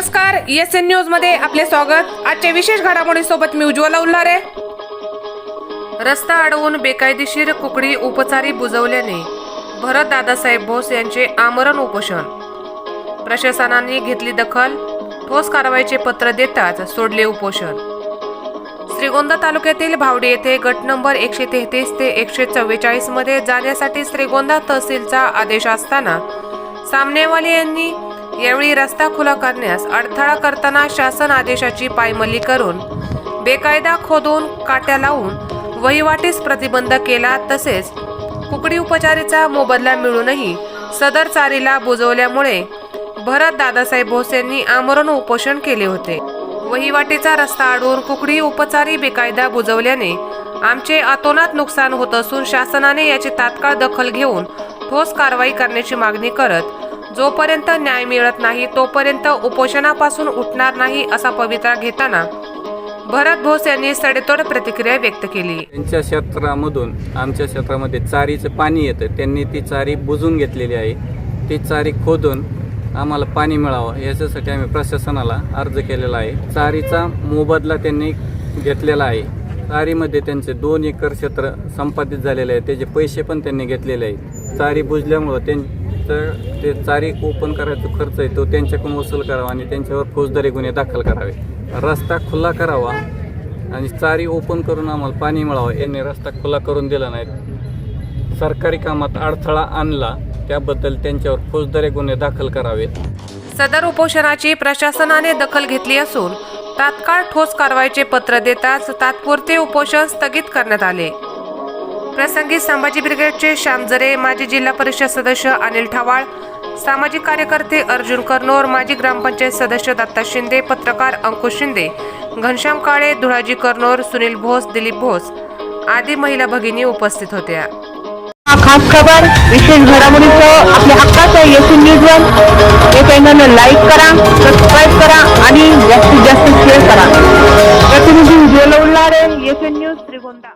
S N न्यूजमध्ये आपले स्वागत. आजच्या विशेष घडामोडी सोबत मी उज्ज्वला उल्हारे. रस्ता अडवून बेकायदेशीर कुकडी उपचारी बुजवल्याने भरत दादासाहेब भोस यांचे आमरण उपोषण. प्रशासनाने घेतली दखल ठोस कारवाईचे पत्र देताच सोडले उपोषण. श्रीगोंदा तालुक्यातील भावडी येथे गट नंबर एकशे तेहतीस ते एकशे चव्वेचाळीसमध्ये जाण्यासाठी श्रीगोंदा तहसीलचा आदेश असताना सामनेवाले यांनी यावेळी रस्ता खुला करण्यास अडथळा करताना शासन आदेशाची पायमल्ली करून बेकायदा खोदून काट्या लावून वहिवाटीस प्रतिबंध केला. तसेच कुकडी उपचारीचा मोबदला मिळूनही सदर चारीला बुजवल्यामुळे भरत दादासाहेब भोस यांनी आमरण उपोषण केले होते. वहिवाटीचा रस्ता अडवून कुकडी उपचारी बेकायदा बुजवल्याने आमचे अतोनात नुकसान होत असून शासनाने याची तात्काळ दखल घेऊन ठोस कारवाई करण्याची मागणी करत जोपर्यंत न्याय मिळत नाही तोपर्यंत उपोषणापासून उठणार नाही असा पवित्रा घेताना भरत भोस यांनी सडेतोड प्रतिक्रिया व्यक्त केली. त्यांच्या क्षेत्रामधून आमच्या क्षेत्रामध्ये चारीचं पाणी येतं. त्यांनी ती चारी बुजून घेतलेली आहे. ती चारी खोदून आम्हाला पाणी मिळावं याच्यासाठी आम्ही प्रशासनाला अर्ज केलेला आहे. चारीचा मोबदला त्यांनी घेतलेला आहे. चारीमध्ये त्यांचे दोन एकर क्षेत्र संपादित झालेले आहे. त्याचे पैसे पण त्यांनी घेतलेले आहेत चारी बुजल्यामुळं तर ते चारी ओपन करायचा खर्च आहे तो त्यांच्याकडून वसूल करावा आणि त्यांच्यावर फौजदारी गुन्हे दाखल करावे. रस्ता खुला करावा आणि चारी ओपन करून आम्हाला पाणी मिळावं. यांनी रस्ता खुला करून दिला नाही. सरकारी कामात अडथळा आणला त्याबद्दल त्यांच्यावर फौजदारी गुन्हे दाखल करावेत सदर उपोषणाची प्रशासनाने दखल घेतली असून तात्काळ ठोस कारवाईचे पत्र देताच तात्पुरते उपोषण स्थगित करण्यात आले. प्रसंगी संभाजी ब्रिगेडचे श्यामजरे माजी जिल्हा परिषद सदस्य अनिल ठवाळ सामाजिक कार्यकर्ते अर्जुन करनोर माजी ग्रामपंचायत सदस्य दत्ता शिंदे पत्रकार अंकुश शिंदे घनश्याम काळे धुळाजी करनोर सुनील भोस दिलीप भोस आदी महिला भगिनी उपस्थित होत्या. खास खबर विशेष घडामोडीचं आपल्या हक्काचं येथून न्यूज वन या चॅनलला लाईक करा सबस्क्राईब करा आणि जास्तीत जास्त शेअर करा. प्रतिनिधी उज्ज्वल त्रिगोंदा